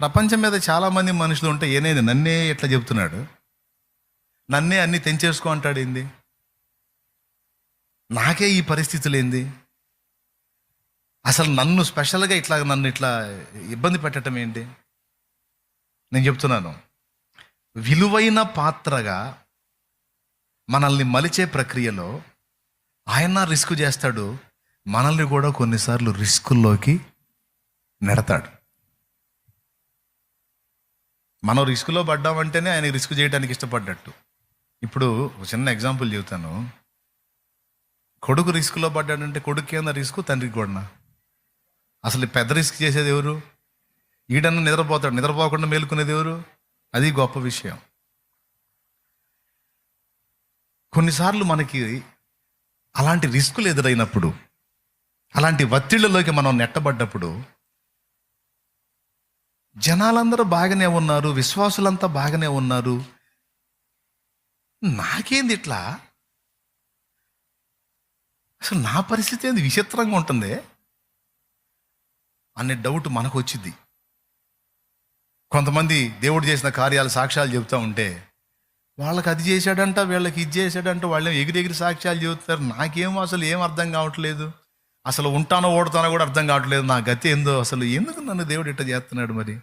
ప్రపంచం మీద చాలామంది మనుషులు ఉంటే ఏనేది? నన్నే ఎట్లా చెప్తున్నాడు నన్నే అన్ని తెంచేసుకో అంటాడు ఏంది? నాకే ఈ పరిస్థితులు ఏంది? అసలు నన్ను స్పెషల్గా ఇట్లా నన్ను ఇట్లా ఇబ్బంది పెట్టడం ఏంటి? నేను చెప్తున్నాను. విలువైన పాత్రగా మనల్ని మలిచే ప్రక్రియలో ఆయన రిస్క్ చేస్తాడు మనల్ని కూడా కొన్నిసార్లు రిస్కుల్లోకి నెడతాడు. మనం రిస్క్లో పడ్డామంటేనే ఆయన రిస్క్ చేయడానికి ఇష్టపడ్డట్టు. ఇప్పుడు ఒక చిన్న ఎగ్జాంపుల్ చెబుతాను. కొడుకు రిస్క్లో పడ్డాడంటే కొడుకు కింద రిస్క్? తండ్రికి కూడా. అసలు పెద్ద రిస్క్ చేసేది ఎవరు? ఈడన్న నిద్రపోతాడు. నిద్రపోకుండా మేలుకునేది ఎవరు? అది గొప్ప విషయం. కొన్నిసార్లు మనకి అలాంటి రిస్కులు ఎదురైనప్పుడు అలాంటి ఒత్తిళ్ళలోకి మనం నెట్టబడ్డప్పుడు జనాలందరూ బాగానే ఉన్నారు విశ్వాసులంతా బాగానే ఉన్నారు. నాకేంది ఇట్లా? అసలు నా పరిస్థితి ఏంది? విచిత్రంగా ఉంటుంది? అనే డౌట్ మనకు వచ్చింది కొంతమంది దేవుడు చేసిన కార్యాలు సాక్ష్యాలు చెబుతూ ఉంటే వాళ్ళకి అది చేశాడంట వీళ్ళకి ఇది చేశాడంట వాళ్ళు ఎగిరి ఎగిరి సాక్ష్యాలు చెబుతారు? నాకేమో అసలు ఏం అర్థం కావట్లేదు. అసలు ఉంటానో ఓడతానో కూడా అర్థం కావట్లేదు. నా గతి ఏందో అసలు ఎందుకు నన్ను దేవుడు ఇట్ట చేస్తున్నాడు మరి?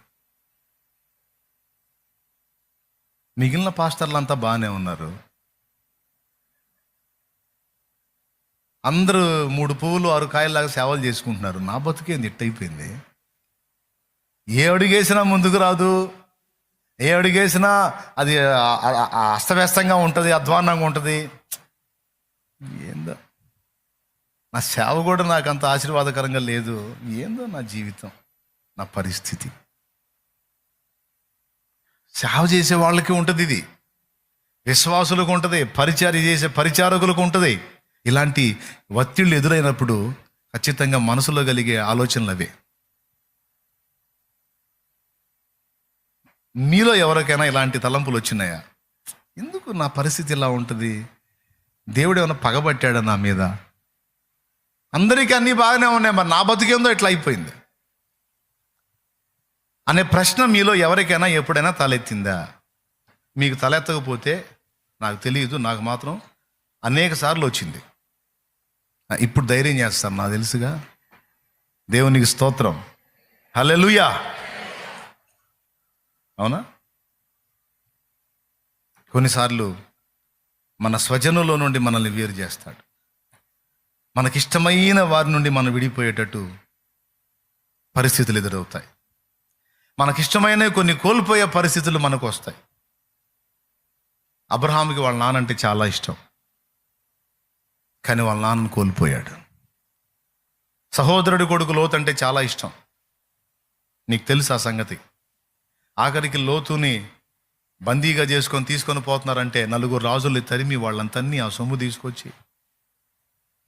మిగిలిన పాస్టర్లు అంతా బాగానే ఉన్నారు. అందరూ మూడు పువ్వులు ఆరు కాయల్లాగా సేవలు చేసుకుంటున్నారు. నా బతుకేంది ఇట్టయిపోయింది ఏ అడుగేసినా ముందుకు రాదు. ఏ అడుగేసినా అది అస్తవ్యస్తంగా ఉంటుంది అధ్వాన్నంగా ఉంటుంది. ఏందో. నా సేవ కూడా నాకు అంత ఆశీర్వాదకరంగా లేదు. ఏందో నా జీవితం నా పరిస్థితి. సేవ చేసే వాళ్ళకి ఉంటుంది ఇది. విశ్వాసులకు ఉంటుంది పరిచారి చేసే పరిచారకులకు ఉంటుంది. ఇలాంటి ఒత్తిళ్ళు ఎదురైనప్పుడు ఖచ్చితంగా మనసులో కలిగే ఆలోచనలు అవే. మీలో ఎవరికైనా ఇలాంటి తలంపులు వచ్చినాయా? ఎందుకు నా పరిస్థితి ఇలా ఉంటుంది? దేవుడు ఏమైనా పగబట్టాడా నా మీద? అందరికీ అన్నీ బాగానే ఉన్నాయి మరి నా బతికేందో ఇట్లా అయిపోయింది. అనే ప్రశ్న మీలో ఎవరికైనా ఎప్పుడైనా తలెత్తిందా? మీకు తలెత్తకపోతే నాకు తెలియదు నాకు మాత్రం అనేక సార్లు వచ్చింది. ఇప్పుడు ధైర్యం చేస్తాను నాకు తెలుసుగా. దేవునికి స్తోత్రం. లూయా అవునా? కొన్నిసార్లు మన స్వజనులో నుండి మనల్ని వేరు చేస్తాడు. మనకిష్టమైన వారి నుండి మనం విడిపోయేటట్టు పరిస్థితులు ఎదురవుతాయి. మనకిష్టమైన కొన్ని కోల్పోయే పరిస్థితులు మనకు వస్తాయి. అబ్రహాంకి వాళ్ళ నానంటే చాలా ఇష్టం. కానీ వాళ్ళ నాన్నను కోల్పోయాడు. సహోదరుడి కొడుకు లోతు అంటే చాలా ఇష్టం. నీకు తెలుసు ఆ సంగతి. ఆఖరికి లోతుని బందీగా చేసుకొని తీసుకొని పోతున్నారంటే నలుగురు రాజుల్ని తరిమి వాళ్ళంతన్నీ ఆ సొమ్ము తీసుకొచ్చి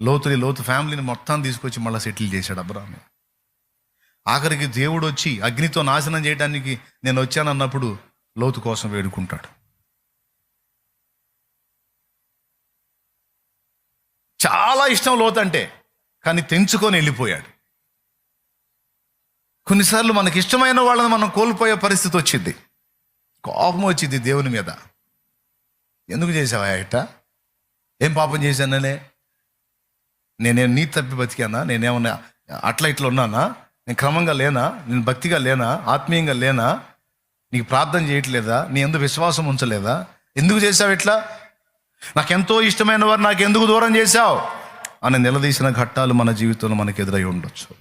లోతుని లోతు ఫ్యామిలీని మొత్తం తీసుకొచ్చి మళ్ళీ సెటిల్ చేశాడు అబ్రాహ్మ. ఆఖరికి దేవుడు వచ్చి అగ్నితో నాశనం చేయడానికి నేను వచ్చానన్నప్పుడు లోతు కోసం వేడుకుంటాడు. చాలా ఇష్టం లోతు అంటే కానీ తెంచుకొని వెళ్ళిపోయాడు. కొన్నిసార్లు మనకి ఇష్టమైన వాళ్ళని మనం కోల్పోయే పరిస్థితి వచ్చింది. కోపం వచ్చింది దేవుని మీద. ఎందుకు చేసావా ఇట్ట ఏం పాపం చేశాననే? నేనేం నీ తప్పి బతికానా? నేనేమన్నా అట్లా ఇట్లా ఉన్నానా? నేను క్రమంగా లేనా? నేను భక్తిగా లేనా? ఆత్మీయంగా లేనా? నీకు ప్రార్థన చేయట్లేదా? నీ ఎందుకు విశ్వాసం ఉంచలేదా? ఎందుకు చేసావు ఇట్లా? నాకెంతో ఇష్టమైన వారు నాకు ఎందుకు దూరం చేశావు? అని నిలదీసిన ఘట్టాలు మన జీవితంలో మనకు ఎదురై ఉండొచ్చు.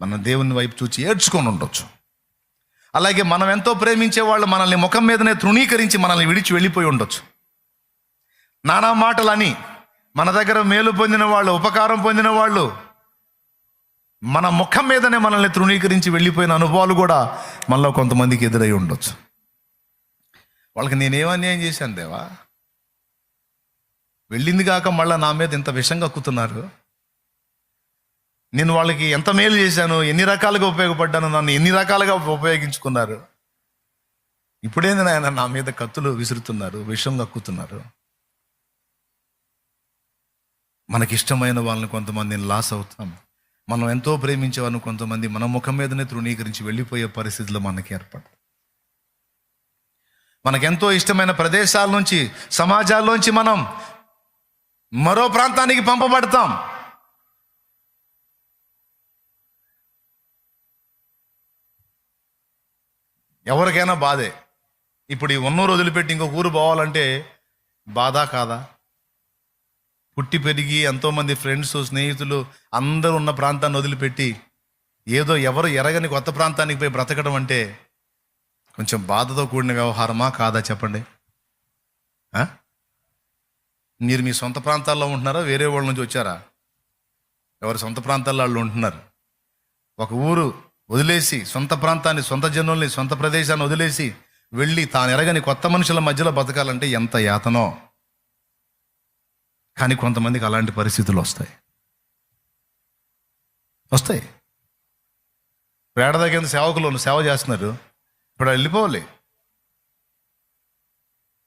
మన దేవుని వైపు చూచి ఏడ్చుకొని ఉండొచ్చు. అలాగే మనం ఎంతో ప్రేమించే వాళ్ళు మనల్ని ముఖం మీదనే తృణీకరించి మనల్ని విడిచి వెళ్ళిపోయి ఉండొచ్చు. నానా మాటలని మన దగ్గర మేలు పొందిన వాళ్ళు ఉపకారం పొందిన వాళ్ళు మన ముఖం మీదనే మనల్ని తృణీకరించి వెళ్ళిపోయిన అనుభవాలు కూడా మనలో కొంతమందికి ఎదురై ఉండొచ్చు. వాళ్ళకి నేనేం అన్యాయం చేశాను దేవా? వెళ్ళింది కాక మళ్ళీ నా మీద ఇంత విషం కక్కుతున్నారు. నేను వాళ్ళకి ఎంత మేలు చేశాను ఎన్ని రకాలుగా ఉపయోగపడ్డాను నన్ను ఎన్ని రకాలుగా ఉపయోగించుకున్నారు. ఇప్పుడేంది నాయన నా మీద కత్తులు విసురుతున్నారు విషం కక్కుతున్నారు. మనకిష్టమైన వాళ్ళని కొంతమందిని లాస్ అవుతాం. మనం ఎంతో ప్రేమించే వాళ్ళని కొంతమంది మన ముఖం మీదనే తృణీకరించి వెళ్ళిపోయే పరిస్థితులు మనకి ఏర్పడతాయి మనకెంతో ఇష్టమైన ప్రదేశాల నుంచి సమాజాల్లోంచి మనం మరో ప్రాంతానికి పంపబడతాం. ఎవరికైనా బాధే. ఇప్పుడు ఈ వన్ రోజులు పెట్టి ఇంకొక ఊరు పోవాలంటే బాధ కాదా? పుట్టి పెరిగి ఎంతోమంది ఫ్రెండ్స్ స్నేహితులు అందరూ ఉన్న ప్రాంతాన్ని వదిలిపెట్టి ఏదో ఎవరు ఎరగని కొత్త ప్రాంతానికి పోయి బ్రతకడం అంటే కొంచెం బాధతో కూడిన వ్యవహారమా కాదా చెప్పండి? మీరు మీ సొంత ప్రాంతాల్లో ఉంటున్నారా? వేరే వాళ్ళ నుంచి వచ్చారా? ఎవరి సొంత ప్రాంతాల్లో వాళ్ళు ఉంటున్నారు? ఒక ఊరు వదిలేసి సొంత ప్రాంతాన్ని సొంత జనుల్ని సొంత ప్రదేశాన్ని వదిలేసి వెళ్ళి తాను ఎరగని కొత్త మనుషుల మధ్యలో బతకాలంటే ఎంత యాతనో! కానీ కొంతమందికి అలాంటి పరిస్థితులు వస్తాయి. వస్తాయి. పేడ దగ్గర సేవకులు సేవ చేస్తున్నారు. ఇప్పుడు వెళ్ళిపోవాలి.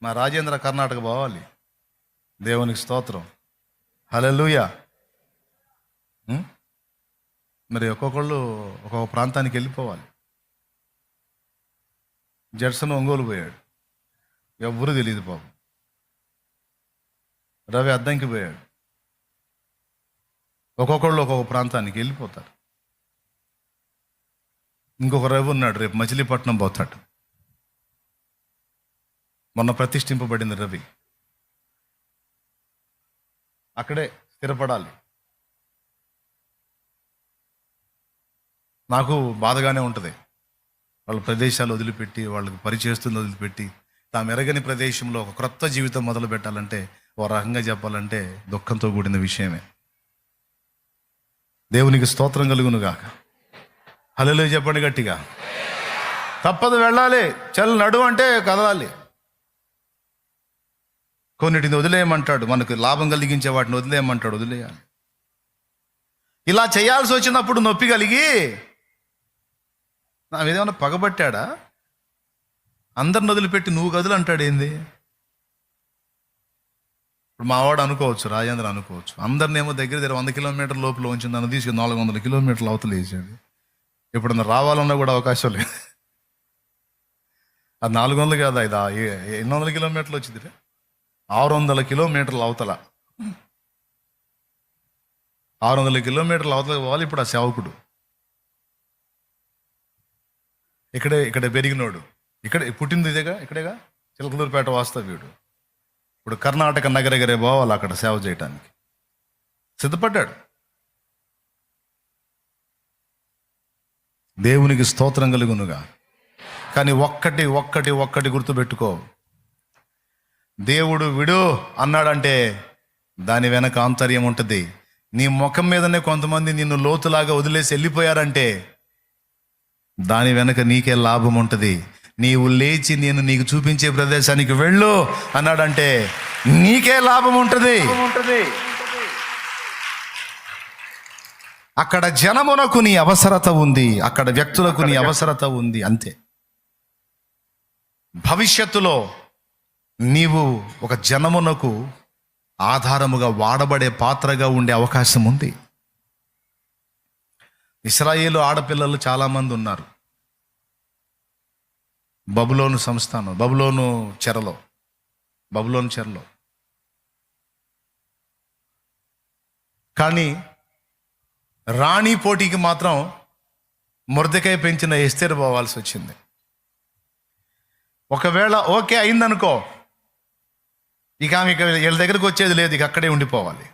మా రాజేంద్ర కర్ణాటక పోవాలి. దేవునికి స్తోత్రం. హలో మరి ఒక్కొక్కళ్ళు ఒక్కొక్క ప్రాంతానికి వెళ్ళిపోవాలి. జడ్సన్ ఒంగోలు పోయాడు. ఎవ్వరూ తెలియదు పాపం. రవి అద్దంకి పోయాడు. ఒక్కొక్కళ్ళు ఒక్కొక్క ప్రాంతానికి వెళ్ళిపోతారు. ఇంకొక రవి ఉన్నాడు రేపు మచిలీపట్నం పోతాడు. మొన్న ప్రతిష్ఠింపబడింది రవి. అక్కడే స్థిరపడాలి. నాకు బాధగానే ఉంటుంది. వాళ్ళ ప్రదేశాలు వదిలిపెట్టి వాళ్ళకి పరిచేస్తుంది వదిలిపెట్టి తాము ఎరగని ప్రదేశంలో ఒక క్రొత్త జీవితం మొదలు పెట్టాలంటే ఓ రకంగా చెప్పాలంటే దుఃఖంతో కూడిన విషయమే. దేవునికి స్తోత్రం కలుగును గాక హలో చెప్పండి గట్టిగా. తప్పదు వెళ్ళాలి. చల్ నడు అంటే కదలాలి. కొన్నిటిని వదిలేయమంటాడు. మనకు లాభం కలిగించే వాటిని వదిలేయమంటాడు. వదిలేయాలి. ఇలా చేయాల్సి వచ్చినప్పుడు నొప్పి కలిగి నా మీద పగబట్టాడా? అందరిని వదిలిపెట్టి నువ్వు కదులు అంటాడు ఏంది ఇప్పుడు మావాడు అనుకోవచ్చు రాజేంద్ర అనుకోవచ్చు. అందరినేమో దగ్గర దగ్గర వంద కిలోమీటర్ లోపల ఉంచింది నన్ను తీసుకుని నాలుగు వందల కిలోమీటర్లు అవతల వేసాడు. ఇప్పుడు రావాలన్నా కూడా అవకాశం లేదు. అది నాలుగు వందలు కాదా ఇది ఆ- ఏ- ఎన్ని వందల కిలోమీటర్లు వచ్చింది ఆరు వందల కిలోమీటర్లు అవతల. ఆరు వందల కిలోమీటర్లు అవతల పోవాలి ఇప్పుడు ఆ సేవకుడు. ఇక్కడే ఇక్కడ పెరిగినోడు. ఇక్కడ పుట్టింది ఇదేగా? ఇక్కడేగా? చిలకలూరుపేట వాస్తవ్యుడు. ఇప్పుడు కర్ణాటక నగరగరే పోవాలి అక్కడ సేవ చేయటానికి. సిద్ధపడ్డాడు. దేవునికి స్తోత్రం కలుగునుగా. కానీ ఒక్కటి ఒక్కటి ఒక్కటి గుర్తుపెట్టుకో. దేవుడు విడు అన్నాడంటే దాని వెనక ఆంతర్యం ఉంటుంది. నీ ముఖం మీదనే కొంతమంది నిన్ను లోతులాగా వదిలేసి వెళ్ళిపోయారంటే దాని వెనక నీకే లాభం ఉంటుంది. నీవు లేచి నేను నీకు చూపించే ప్రదేశానికి వెళ్ళు అన్నాడంటే నీకే లాభం ఉంటుంది. అక్కడ జనమునకు నీ అవసరత ఉంది అక్కడ వ్యక్తులకు నీ అవసరత ఉంది అంతే. భవిష్యత్తులో నీవు ఒక జనమునకు ఆధారముగా వాడబడే పాత్రగా ఉండే అవకాశం ఉంది. ఇస్రాయేలు ఆడపిల్లలు చాలామంది ఉన్నారు. బబులోను సంస్థానం బబులోను చెరలో బబులోను చెరలో. కానీ రాణి పోటీకి మాత్రం మురదకాయ పెంచిన ఎస్తేరు పోవాల్సి వచ్చింది. ఒకవేళ ఓకే అయిందనుకో ఇక ఆమె ఇక వీళ్ళ దగ్గరకు వచ్చేది లేదు ఇక అక్కడే ఉండిపోవాలి.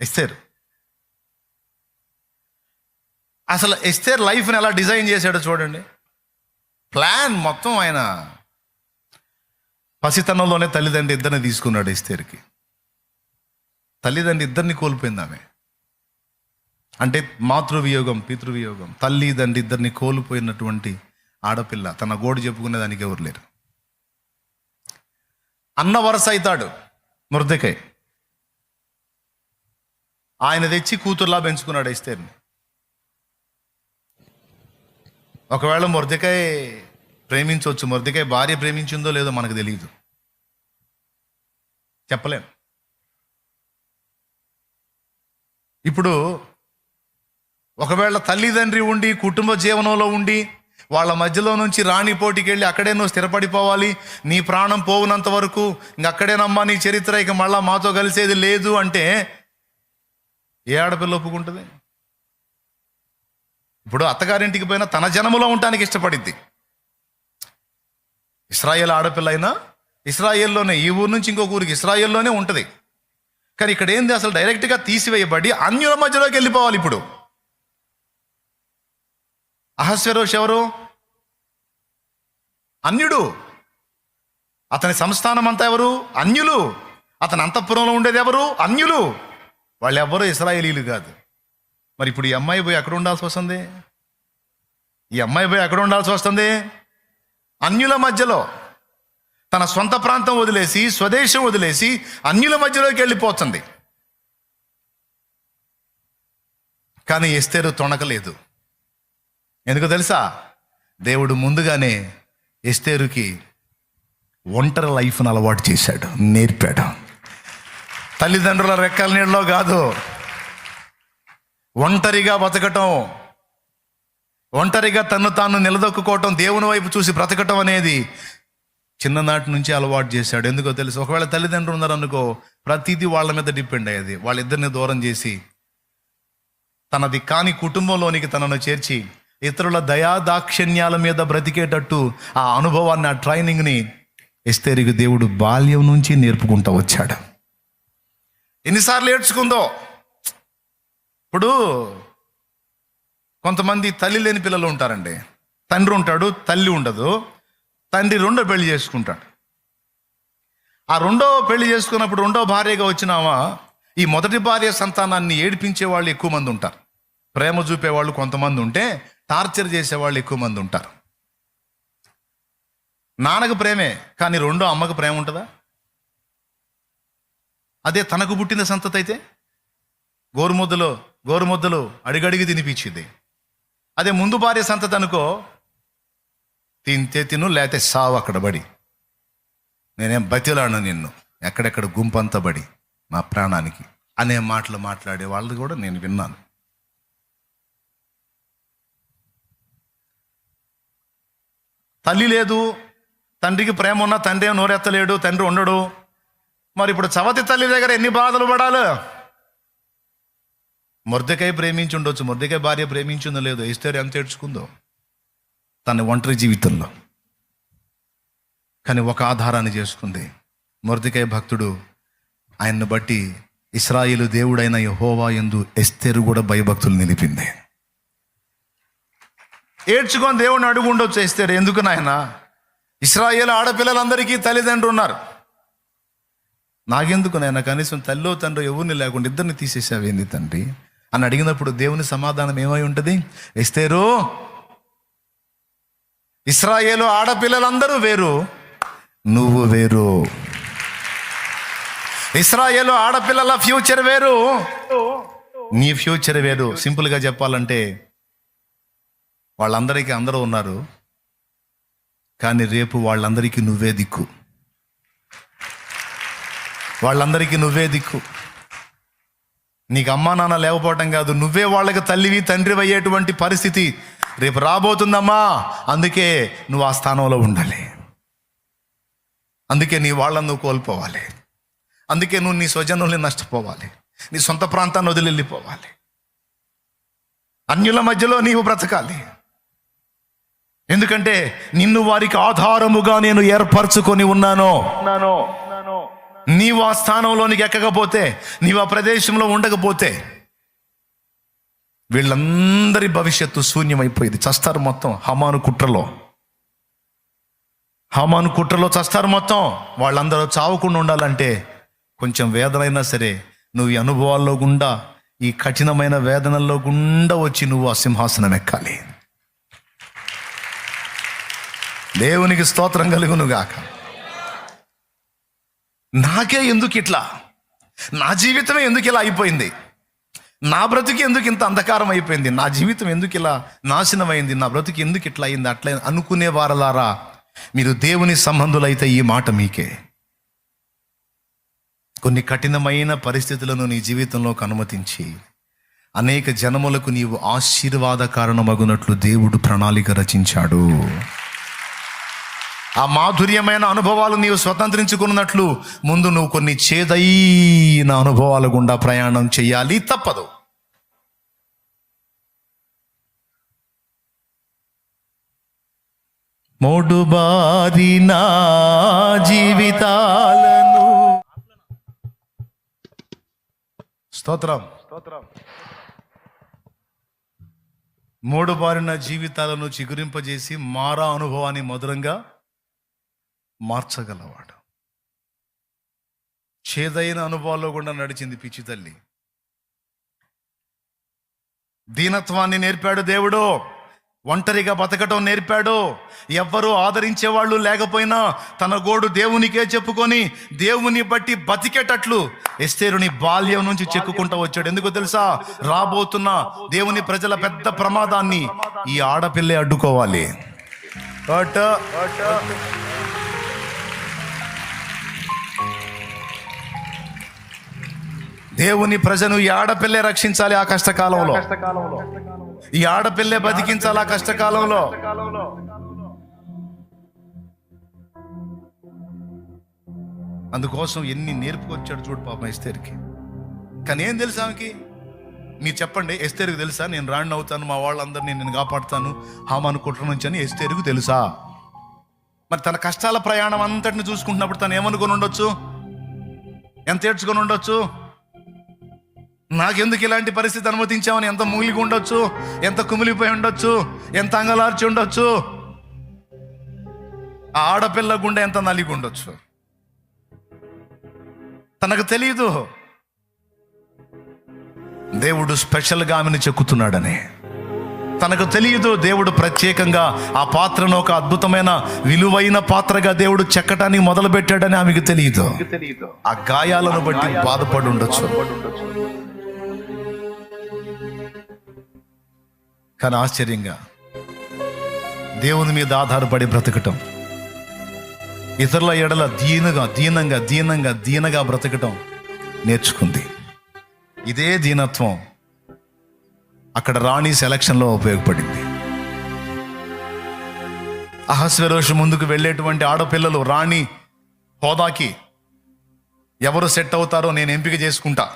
ఎస్తేరు. అసలు ఎస్తేర్ లైఫ్ని ఎలా డిజైన్ చేశాడో చూడండి. ప్లాన్ మొత్తం ఆయన పసితనంలోనే తల్లిదండ్రి ఇద్దరిని తీసుకున్నాడు ఎస్తేర్కి. తల్లిదండ్రి ఇద్దరిని కోల్పోయింది ఆమె. అంటే మాతృవియోగం పితృవియోగం తల్లి తండ్రి ఇద్దరిని కోల్పోయినటువంటి ఆడపిల్ల తన గోడు చెప్పుకునే దానికి ఎవరు లేరు. అన్న వరస అవుతాడు మృదకై ఆయన తెచ్చి కూతుర్లా పెంచుకున్నాడు ఇస్తేర్ని ఒకవేళ మొరదకాయ ప్రేమించవచ్చు మొరదకాయ భార్య ప్రేమించిందో లేదో మనకు తెలియదు చెప్పలేం. ఇప్పుడు ఒకవేళ తల్లిదండ్రి ఉండి కుటుంబ జీవనంలో ఉండి వాళ్ళ మధ్యలో నుంచి రాణి పోటీకి వెళ్ళి అక్కడే నువ్వు స్థిరపడిపోవాలి నీ ప్రాణం పోవునంత వరకు ఇంక అక్కడేనమ్మా నీ చరిత్ర ఇక మళ్ళా మాతో కలిసేది లేదు అంటే ఏ ఆడపిల్ల ఒప్పుకుంటుంది? ఇప్పుడు అత్తగారింటికి పోయినా తన జనములో ఉండటానికి ఇష్టపడింది. ఇస్రాయేల్ ఆడపిల్ల అయినా ఇస్రాయేల్లోనే ఈ ఊరు నుంచి ఇంకొక ఊరికి ఇస్రాయేల్లోనే ఉంటుంది. కానీ ఇక్కడ ఏంది అసలు డైరెక్ట్గా తీసివేయబడి అన్యుల మధ్యలోకి వెళ్ళిపోవాలి ఇప్పుడు. అహస్వరోష్ ఎవరు? అన్యుడు. అతని సంస్థానం అంతా ఎవరు? అన్యులు. అతని అంతఃపురంలో ఉండేది ఎవరు? అన్యులు. వాళ్ళు ఎవరు ఇస్రాయేలీలు కాదు. మరి ఇప్పుడు ఈ అమ్మాయి పోయి ఎక్కడ ఉండాల్సి వస్తుంది? ఈ అమ్మాయి పోయి ఎక్కడ ఉండాల్సి వస్తుంది? అన్యుల మధ్యలో తన సొంత ప్రాంతం వదిలేసి స్వదేశం వదిలేసి అన్యుల మధ్యలోకి వెళ్ళిపోతుంది. కానీ ఎస్తేరు తొణకలేదు. ఎందుకు తెలుసా? దేవుడు ముందుగానే ఎస్తేరుకి ఒంటరి లైఫ్ను అలవాటు చేశాడు నేర్పాడు. తల్లిదండ్రుల రెక్కల నీళ్ళలో కాదు ఒంటరిగా బతకటం ఒంటరిగా తను తాను నిలదొక్కుకోవటం దేవుని వైపు చూసి బ్రతకటం అనేది చిన్ననాటి నుంచి అలవాటు చేశాడు. ఎందుకో తెలుసు? ఒకవేళ తల్లిదండ్రులు ఉన్నారనుకో ప్రతిదీ వాళ్ళ మీద డిపెండ్ అయ్యేది. వాళ్ళిద్దరిని దూరం చేసి తనది కాని కుటుంబంలోనికి తనను చేర్చి ఇతరుల దయాదాక్షిణ్యాల మీద బ్రతికేటట్టు ఆ అనుభవాన్ని ఆ ట్రైనింగ్ని ఎస్తేరికి దేవుడు బాల్యం నుంచి నేర్పుకుంటూ వచ్చాడు. ఎన్నిసార్లు ఏడ్చుకుందో? ఇప్పుడు కొంతమంది తల్లి లేని పిల్లలు ఉంటారండి. తండ్రి ఉంటాడు తల్లి ఉండదు. తండ్రి రెండో పెళ్ళి చేసుకుంటాడు. ఆ రెండో పెళ్ళి చేసుకున్నప్పుడు రెండో భార్యగా వచ్చినామా ఈ మొదటి భార్య సంతానాన్ని ఏడిపించే వాళ్ళు ఎక్కువ మంది ఉంటారు. ప్రేమ చూపే వాళ్ళు కొంతమంది ఉంటే టార్చర్ చేసే వాళ్ళు ఎక్కువ మంది ఉంటారు. నాన్నకు ప్రేమే కానీ రెండో అమ్మకు ప్రేమ ఉంటుందా? అదే తనకు పుట్టిన సంతతి అయితే గోరుముద్దలో గోరుముద్దలు అడిగడిగి తినిపించింది. అదే ముందు భార్య సంతతి అనుకో తింతే తిను లేతే సావు అక్కడ బడి నేనేం బతిలాను నిన్ను ఎక్కడెక్కడ గుంపంతా బడి నా ప్రాణానికి. అనే మాటలు మాట్లాడే వాళ్ళది కూడా నేను విన్నాను. తల్లి లేదు తండ్రికి ప్రేమ ఉన్నా తండ్రి నోరెత్తలేడు తండ్రి ఉండడు. మరి ఇప్పుడు చవతి తల్లి దగ్గర ఎన్ని బాధలు పడాలి? మొర్దకాయ ప్రేమించి ఉండొచ్చు మొర్దకాయ భార్య ప్రేమించిందో లేదో ఇస్తారు ఎంత ఏడ్చుకుందో? తన ఒంటరి జీవితంలో. కానీ ఒక ఆధారాన్ని చేసుకుంది. మొర్దికాయ భక్తుడు ఆయన్ని బట్టి ఇస్రాయిలు దేవుడైన యహోవా ఎందు ఎస్తేరు కూడా భయభక్తులు నిలిపింది. ఏడ్చుకొని దేవుడిని అడుగు ఉండొచ్చు ఎస్తేరు. ఎందుకు నాయన? ఇస్రాయేల్ ఆడపిల్లలందరికీ తల్లిదండ్రులు ఉన్నారు నాకెందుకు నాయన? కనీసం తల్లో తండ్రి ఎవరిని లేకుండా ఇద్దరిని తీసేసావేంది తండ్రి? అని అడిగినప్పుడు దేవుని సమాధానం ఏమై ఉంటుంది? ఇస్తేరు ఇస్రాయేలు ఆడపిల్లలందరూ వేరు నువ్వు వేరు. ఇస్రాయేలు ఆడపిల్లల ఫ్యూచర్ వేరు నీ ఫ్యూచర్ వేరు. సింపుల్గా చెప్పాలంటే వాళ్ళందరికీ అందరూ ఉన్నారు కానీ రేపు వాళ్ళందరికీ నువ్వే దిక్కు. వాళ్ళందరికీ నువ్వే దిక్కు. నీకు అమ్మా నాన్న లేకపోవటం కాదు నువ్వే వాళ్ళకి తల్లివి తండ్రి అయ్యేటువంటి పరిస్థితి. రేపు రాబోతుందమ్మా. అందుకే నువ్వు ఆ స్థానంలో ఉండాలి. అందుకే నీ వాళ్ళని నువ్వు కోల్పోవాలి. అందుకే నువ్వు నీ స్వజనుల్ని నష్టపోవాలి. నీ సొంత ప్రాంతాన్ని వదిలి వెళ్ళిపోవాలి అన్యుల మధ్యలో నీవు బ్రతకాలి. ఎందుకంటే నిన్ను వారికి ఆధారముగా నేను ఏర్పరచుకొని ఉన్నాను. నీవు ఆ స్థానంలోనికి ఎక్కకపోతే నీవు ఆ ప్రదేశంలో ఉండకపోతే వీళ్ళందరి భవిష్యత్తు శూన్యమైపోయింది. చస్తారు మొత్తం హమాను కుట్రలో. హమాను కుట్రలో చస్తారు మొత్తం. వాళ్ళందరూ చావకుండా ఉండాలంటే కొంచెం వేదనైనా సరే నువ్వు ఈ అనుభవాల్లో గుండా ఈ కఠినమైన వేదనల్లో గుండా వచ్చి నువ్వు ఆ సింహాసనం ఎక్కాలి. దేవునికి స్తోత్రం కలుగును గాక నాకే ఎందుకు ఇట్లా? నా జీవితమే ఎందుకు ఇలా అయిపోయింది? నా బ్రతుకు ఎందుకు ఇంత అంధకారం అయిపోయింది? నా జీవితం ఎందుకు ఇలా నాశనమైంది? నా బ్రతుకు ఎందుకు ఇట్లా అయింది? అట్లా అనుకునే వారలారా మీరు దేవుని సంబంధులైతే ఈ మాట మీకే. కొన్ని కఠినమైన పరిస్థితులను నీ జీవితంలోకి అనుమతించి అనేక జనములకు నీవు ఆశీర్వాద కారణమగునట్లు దేవుడు ప్రణాళిక రచించాడు. ఆ మాధుర్యమైన అనుభవాలు నీవు స్వతంత్రించుకున్నట్లు ముందు నువ్వు కొన్ని చేదైన అనుభవాల గుండా ప్రయాణం చేయాలి తప్పదు. మోడుబాది నా జీవితాలను స్తోత్రం. స్తోత్రం మూడు బారిన జీవితాలను చిగురింపజేసి మారా అనుభవాన్ని మధురంగా మార్చగలవాడు. చేదైన అనుభవాల్లో కూడా నడిచింది పిచ్చి తల్లి. దీనత్వాన్ని నేర్పాడు దేవుడు. ఒంటరిగా బతకటం నేర్పాడు. ఎవ్వరూ ఆదరించేవాళ్ళు లేకపోయినా తన గోడు దేవునికే చెప్పుకొని దేవుని బట్టి బతికేటట్లు ఎస్తేరుని బాల్యం నుంచి చెక్కుకుంటూ వచ్చాడు. ఎందుకు తెలుసా? రాబోతున్న దేవుని ప్రజల పెద్ద ప్రమాదాన్ని ఈ ఆడపిల్లే అడ్డుకోవాలి. దేవుని ప్రజను ఈ ఆడపిల్లే రక్షించాలి ఆ కష్టకాలంలో. ఈ ఆడపిల్లే బతికించాలి ఆ కష్టకాలంలో. అందుకోసం ఎన్ని నేర్పుకొచ్చాడు చూడు పాపం ఎస్తేరికి. కానీ ఏం తెలుసా ఆమెకి? మీరు చెప్పండి ఎస్తేరుకు తెలుసా? నేను రాణి అవుతాను మా వాళ్ళందరినీ నేను కాపాడుతాను హామాను కుట్ర నుంచి అని ఎస్తేరుకు తెలుసా? మరి తన కష్టాల ప్రయాణం అంతటిని చూసుకుంటున్నప్పుడు తను ఏమనుకొని ఉండొచ్చు? ఎంత ఏడ్చుకొని ఉండొచ్చు? నాకెందుకు ఇలాంటి పరిస్థితి అనుమతించామని ఎంత మూలిగి ఉండొచ్చు ఎంత కుమిలిపోయి ఉండొచ్చు ఎంత అంగలార్చి ఉండొచ్చు? ఆ ఆడపిల్ల గుండె ఎంత నలిగి ఉండొచ్చు? తనకు తెలియదు దేవుడు స్పెషల్గా ఆమెను చెక్కుతున్నాడని. తనకు తెలియదు దేవుడు ప్రత్యేకంగా ఆ పాత్రను ఒక అద్భుతమైన విలువైన పాత్రగా దేవుడు చెక్కటానికి మొదలు పెట్టాడని ఆమెకు తెలియదు ఆ గాయాలను బట్టి బాధపడి ఉండొచ్చు. కానీ ఆశ్చర్యంగా దేవుని మీద ఆధారపడి బ్రతకటం. ఇతరుల ఎడల దీనగా దీనంగా దీనంగా దీనగా బ్రతకటం నేర్చుకుంది. ఇదే దీనత్వం అక్కడ రాణి సెలక్షన్లో ఉపయోగపడింది. అహస్వరోషు ముందుకు వెళ్ళేటువంటి ఆడపిల్లలు రాణి హోదాకి ఎవరు సెట్ అవుతారో నేను ఎంపిక చేసుకుంటా.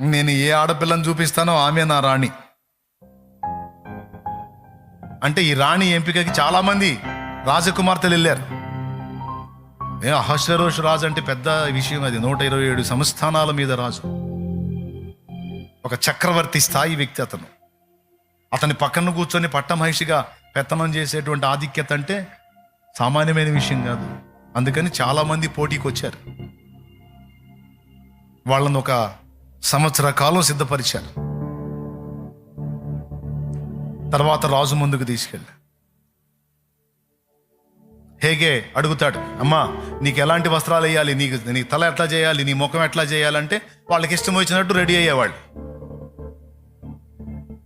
నేను ఏ ఆడపిల్లని చూపిస్తానో ఆమె నా రాణి. అంటే ఈ రాణి ఎంపికకి చాలామంది రాజకుమార్తెలు వెళ్ళారు. ఏ అహస్వరోషు రాజు అంటే పెద్ద విషయం అది. నూట ఇరవై ఏడు సంస్థానాల మీద రాజు. ఒక చక్రవర్తి స్థాయి వ్యక్తి అతను. అతని పక్కన కూర్చొని పట్టమహిషిగా పెత్తనం చేసేటువంటి ఆధిక్యత అంటే సామాన్యమైన విషయం కాదు. అందుకని చాలా మంది పోటీకి వచ్చారు వాళ్ళని ఒక సంవత్సర కాలం సిద్ధపరిచారు. తర్వాత రాజు ముందుకు తీసుకెళ్ళి. హేగే అడుగుతాడు అమ్మా నీకు ఎలాంటి వస్త్రాలు వేయాలి? నీకు నీ తల ఎట్లా చేయాలి? నీ ముఖం ఎట్లా చేయాలంటే వాళ్ళకి ఇష్టం వచ్చినట్టు రెడీ అయ్యేవాళ్ళు.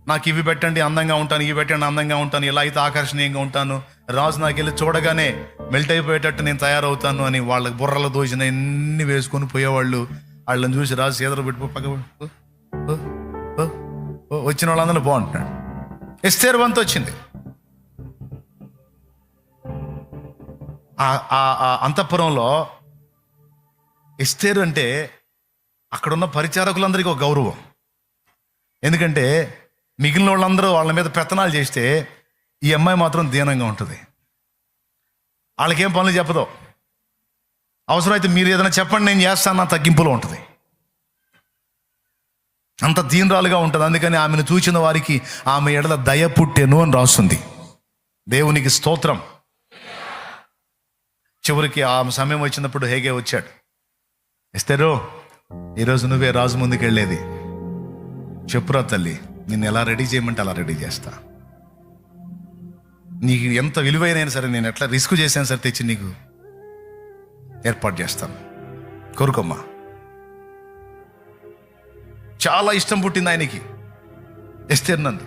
నాకు ఇవి పెట్టండి అందంగా ఉంటాను ఇవి పెట్టండి అందంగా ఉంటాను ఇలా అయితే ఆకర్షణీయంగా ఉంటాను. రాజు నాకు వెళ్ళి చూడగానే మెల్ట్ అయిపోయేటట్టు నేను తయారవుతాను అని వాళ్ళకి బుర్రలు దోచిన ఎన్ని వేసుకొని పోయేవాళ్ళు. వాళ్ళని చూసి రాజు సీదర పెట్టుకో పక్క వచ్చిన వాళ్ళందరూ బాగుంటున్నాడు ఎస్తేర్ వంతు వచ్చింది. అంతఃపురంలో ఎస్తేరు అంటే అక్కడున్న పరిచారకులందరికీ ఒక గౌరవం. ఎందుకంటే మిగిలిన వాళ్ళందరూ వాళ్ళ మీద పెత్తనాలు చేస్తే ఈ అమ్మాయి మాత్రం దీనంగా ఉంటుంది. వాళ్ళకేం పనులు చెప్పదు. అవసరమైతే మీరు ఏదైనా చెప్పండి నేను చేస్తాను తగ్గింపులో ఉంటుంది. అంత దీనరాలుగా ఉంటుంది. అందుకని ఆమెను చూచిన వారికి ఆమె ఎడల దయ పుట్టెను అని రాస్తుంది. దేవునికి స్తోత్రం. చివరికి ఆ సమయం వచ్చినప్పుడు హేగే వచ్చాడు. ఇస్తారు ఈరోజు నువ్వే రాజు ముందుకు వెళ్ళేది చెప్పురా తల్లి నిన్ను ఎలా రెడీ చేయమంటే అలా రెడీ చేస్తా. నీకు ఎంత విలువైన సరే నేను ఎట్లా రిస్క్ చేశాను సరే తెచ్చి నీకు ఏర్పాటు చేస్తాను. కోరుకోమ్మా. చాలా ఇష్టం పుట్టింది ఆయనకి. ఎస్తేర్ నందు.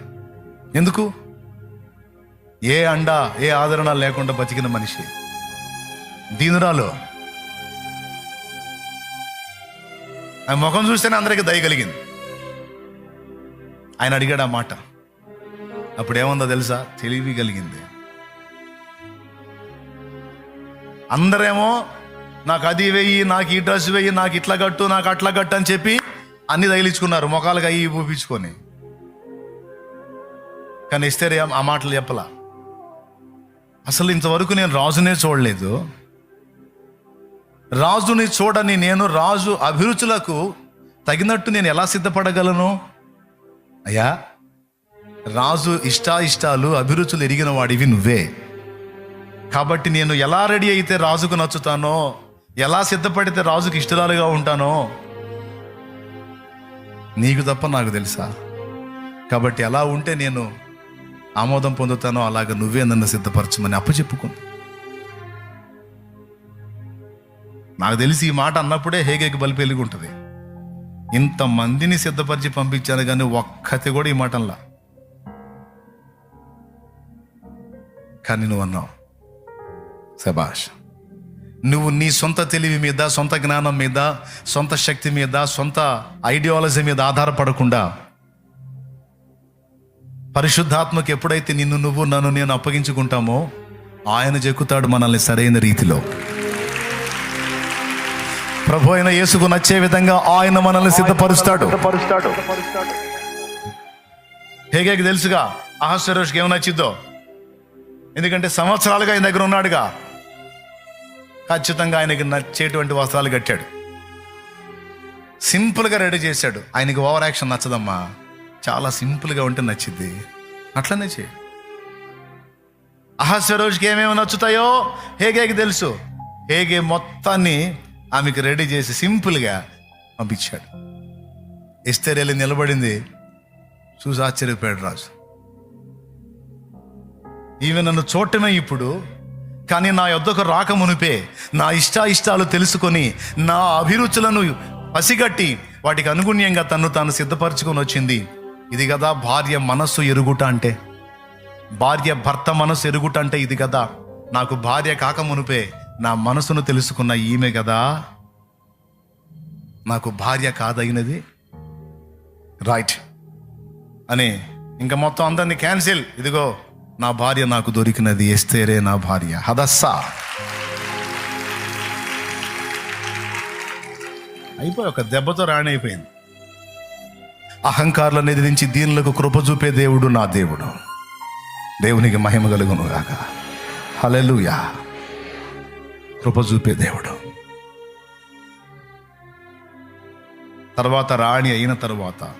ఎందుకు? ఏ అండ ఏ ఆదరణ లేకుండా బతికిన మనిషి. దీనురాలు. ఆయన ముఖం చూస్తేనే అందరికీ దయ కలిగింది. ఆయన అడిగాడు ఆ మాట. అప్పుడు ఏముందో తెలుసా? తెలివి కలిగింది. అందరేమో నాకు అది వెయ్యి నాకు ఈ డ్రెస్ వెయ్యి నాకు ఇట్లా కట్టు నాకు అట్లా కట్టు అని చెప్పి అన్ని తగిలించుకున్నారు మొఖాలుగా అయ్యి పూపించుకొని కానీ ఇస్తే ఆ మాటలు చెప్పలా? అసలు ఇంతవరకు నేను రాజునే చూడలేదు. రాజుని చూడని నేను రాజు అభిరుచులకు తగినట్టు నేను ఎలా సిద్ధపడగలను? అయ్యా రాజు ఇష్టాయిష్టాలు అభిరుచులు ఎరిగిన వాడివి నువ్వే. కాబట్టి నేను ఎలా రెడీ అయితే రాజుకు నచ్చుతానో ఎలా సిద్ధపడితే రాజుకి ఇష్టరాలుగా ఉంటానో నీకు తప్ప నాకు తెలుసా? కాబట్టి ఎలా ఉంటే నేను ఆమోదం పొందుతానో అలాగ నువ్వే నన్ను సిద్ధపరచమని అప్పచెప్పుకుంది. నాకు తెలిసి ఈ మాట అన్నప్పుడే హేగేకి బలి ఉంటుంది ఇంతమందిని సిద్ధపరిచి పంపించాను కానీ ఒక్కతి కూడా ఈ మాటంలా కానీ నువ్వు అన్నావు శభాష్ నువ్వు నీ సొంత తెలివి మీద సొంత జ్ఞానం మీద సొంత శక్తి మీద సొంత ఐడియాలజీ మీద ఆధారపడకుండా పరిశుద్ధాత్మకు ఎప్పుడైతే నిన్ను నువ్వు నన్ను నేను అప్పగించుకుంటామో ఆయన చెక్కుతాడు మనల్ని సరైన రీతిలో. ప్రభు అయిన యేసుకు నచ్చే విధంగా ఆయన మనల్ని సిద్ధపరుస్తాడు. హేగేకి తెలుసుగా అహస్వరోష్కి ఏమి నచ్చిద్దో ఎందుకంటే సంవత్సరాలుగా ఆయన దగ్గర ఉన్నాడుగా. ఖచ్చితంగా ఆయనకి నచ్చేటువంటి వస్త్రాలు కట్టాడు. సింపుల్గా రెడీ చేశాడు. ఆయనకి ఓవర్ యాక్షన్ నచ్చదమ్మా. చాలా సింపుల్గా ఉంటే నచ్చిద్ది. అట్లనే చేయి. అహస్వరోజ్కి ఏమేమి నచ్చుతాయో హేగేకి తెలుసు. హేగే మొత్తాన్ని ఆమెకి రెడీ చేసి సింపుల్గా పంపించాడు. ఇస్తే వెళ్ళి నిలబడింది. చూసి ఆశ్చర్యపోయాడు రాజు. ఈమె నన్ను చూడటమే ఇప్పుడు కానీ నా యొద్దకు రాక మునిపే నా ఇష్టాయిష్టాలు తెలుసుకొని నా అభిరుచులను పసిగట్టి వాటికి అనుగుణ్యంగా తను తాను సిద్ధపరచుకొని వచ్చింది. ఇది కదా భార్య మనస్సు ఎరుగుట అంటే. భార్య భర్త మనసు ఎరుగుట అంటే ఇది కదా. నాకు భార్య కాక మునిపే నా మనసును తెలుసుకున్న ఈమె కదా. నాకు భార్య కాదగినది రైట్ అని ఇంకా మొత్తం అందరినీ క్యాన్సిల్ ఇదిగో నా భార్య నాకు దొరికినది ఎస్తేరే నా భార్య. హదస్సా. అయిపోయి ఒక దెబ్బతో రాణి అయిపోయింది అహంకారులను ఎదిరించి దీనులకు కృప చూపే దేవుడు నా దేవుడు. దేవునికి మహిమ కలుగును గాక. హలెలుయా కృప చూపే దేవుడు. తర్వాత రాణి అయిన తర్వాత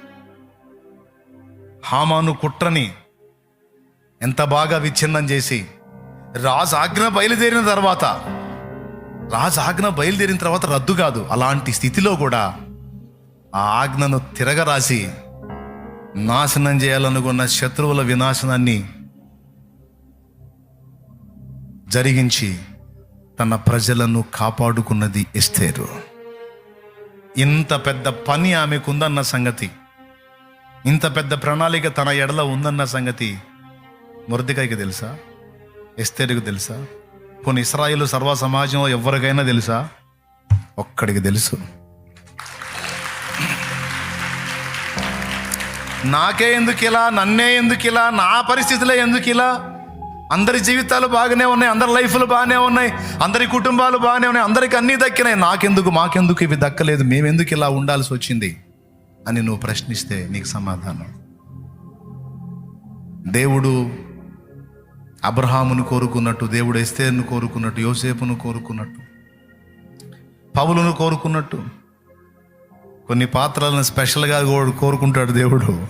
హామాను కుట్రని ఎంత బాగా విచ్ఛిన్నం చేసి. రాజు ఆజ్ఞ బయలుదేరిన తర్వాత రాజు ఆజ్ఞ బయలుదేరిన తర్వాత రద్దు కాదు అలాంటి స్థితిలో కూడా ఆ ఆజ్ఞను తిరగరాసి నాశనం చేయాలనుకున్న శత్రువుల వినాశనాన్ని జరిగించి తన ప్రజలను కాపాడుకున్నది ఎస్తేరు. ఇంత పెద్ద పని ఆమెకుందన్న సంగతి ఇంత పెద్ద ప్రణాళిక తన ఎడల ఉందన్న సంగతి మురదికాయకి తెలుసా? ఎస్తేరుకు తెలుసా? కొన్ని ఇస్రాయిల్ సర్వ సమాజంలో ఎవరికైనా తెలుసా? ఒక్కడికి తెలుసు. నాకే ఎందుకు ఇలా? నన్నే ఎందుకు ఇలా? నా పరిస్థితులే ఎందుకు ఇలా? అందరి జీవితాలు బాగానే ఉన్నాయి అందరి లైఫ్లు బాగానే ఉన్నాయి అందరి కుటుంబాలు బాగానే ఉన్నాయి అందరికి అన్నీ దక్కినాయి. నాకెందుకు మాకెందుకు ఇవి దక్కలేదు? మేమెందుకు ఇలా ఉండాల్సి వచ్చింది? అని నువ్వు ప్రశ్నిస్తే నీకు సమాధానం. దేవుడు అబ్రహామును కోరుకున్నట్టు దేవుడు ఎస్తేర్ను కోరుకున్నట్టు యోసేపును కోరుకున్నట్టు పౌలును కోరుకున్నట్టు కొన్ని పాత్రలను స్పెషల్గా కో- కోరుకుంటాడు దేవుడు.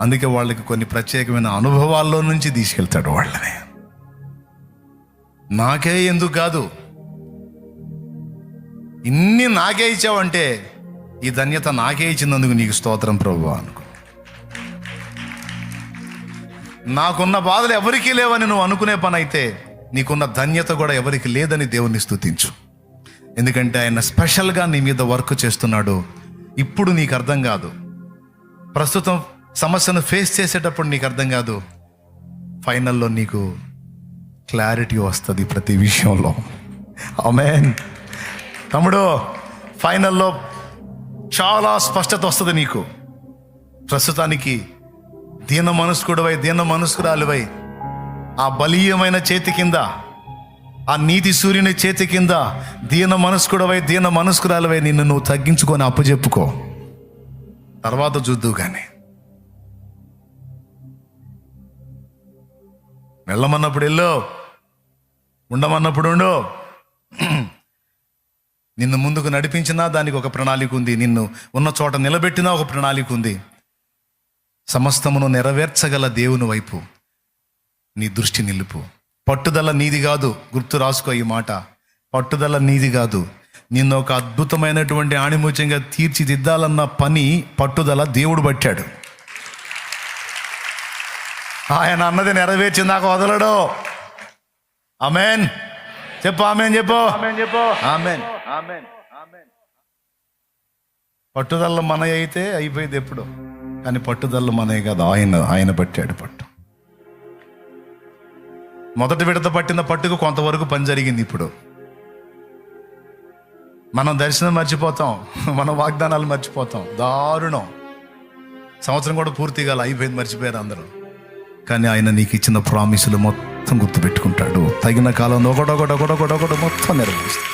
అందుకే వాళ్ళకి కొన్ని ప్రత్యేకమైన అనుభవాల్లో నుంచి తీసుకెళ్తాడు వాళ్ళని. నాకే ఎందుకు కాదు? ఇన్ని నాకే ఇచ్చావంటే ఈ ధన్యత నాకే ఇచ్చినందుకు నీకు స్తోత్రం ప్రభు అనుకో. నాకున్న బాధలు ఎవరికీ లేవని నువ్వు అనుకునే పని అయితే నీకున్న ధన్యత కూడా ఎవరికి లేదని దేవుణ్ణి స్థుతించు ఎందుకంటే ఆయన స్పెషల్గా నీ మీద వర్క్ చేస్తున్నాడు. ఇప్పుడు నీకు అర్థం కాదు. ప్రస్తుతం సమస్యను ఫేస్ చేసేటప్పుడు నీకు అర్థం కాదు. ఫైనల్లో నీకు క్లారిటీ వస్తుంది ప్రతి విషయంలో. ఆమెన్. తమ్ముడు ఫైనల్లో చాలా స్పష్టత వస్తుంది నీకు. ప్రస్తుతానికి దీన మనస్కుడవై దీన మనస్కురాలువై ఆ బలీయమైన చేతి కింద ఆ నీతి సూర్యుని చేతి కింద దీన మనస్కుడవై దీన మనస్కురాలువై నిన్ను నువ్వు తగ్గించుకొని అప్పచెప్పుకో తర్వాత చూద్దు కానీ వెళ్ళమన్నప్పుడు వెళ్ళు. ఉండమన్నప్పుడు ఉండు. నిన్ను ముందుకు నడిపించినా దానికి ఒక ప్రణాళిక ఉంది. నిన్ను ఉన్న చోట నిలబెట్టినా ఒక ప్రణాళిక ఉంది. సమస్తమును నెరవేర్చగల దేవుని వైపు నీ దృష్టి నిలుపు. పట్టుదల నీది కాదు గుర్తు రాసుకో ఈ మాట. పట్టుదల నీది కాదు. నిన్ను ఒక అద్భుతమైనటువంటి ఆణిముత్యంగా తీర్చిదిద్దాలన్న పని పట్టుదల దేవుడు పట్టాడు. ఆయన అన్నది నెరవేర్చిందాక వదలడు. ఆమెన్. చెప్పు ఆమెన్ చెప్పు. ఆమెన్ పట్టుదల మన అయితే అయిపోయింది ఎప్పుడు? కానీ పట్టుదల మనే కాదు. ఆయన ఆయన పట్టాడు పట్టు. మొదటి విడత పట్టిన పట్టుకు కొంతవరకు పని జరిగింది ఇప్పుడు. మనం దర్శనం మర్చిపోతాం. మన వాగ్దానాలు మర్చిపోతాం. దారుణం. సంవత్సరం కూడా పూర్తిగా అయిపోయింది మర్చిపోయారు అందరూ. కానీ ఆయన నీకు ఇచ్చిన ప్రామిసులు మొత్తం గుర్తుపెట్టుకుంటాడు. తగిన కాలంలో ఒకటొకటి ఒకటొకటి ఒకటి మొత్తం నెరవేరుస్తాడు.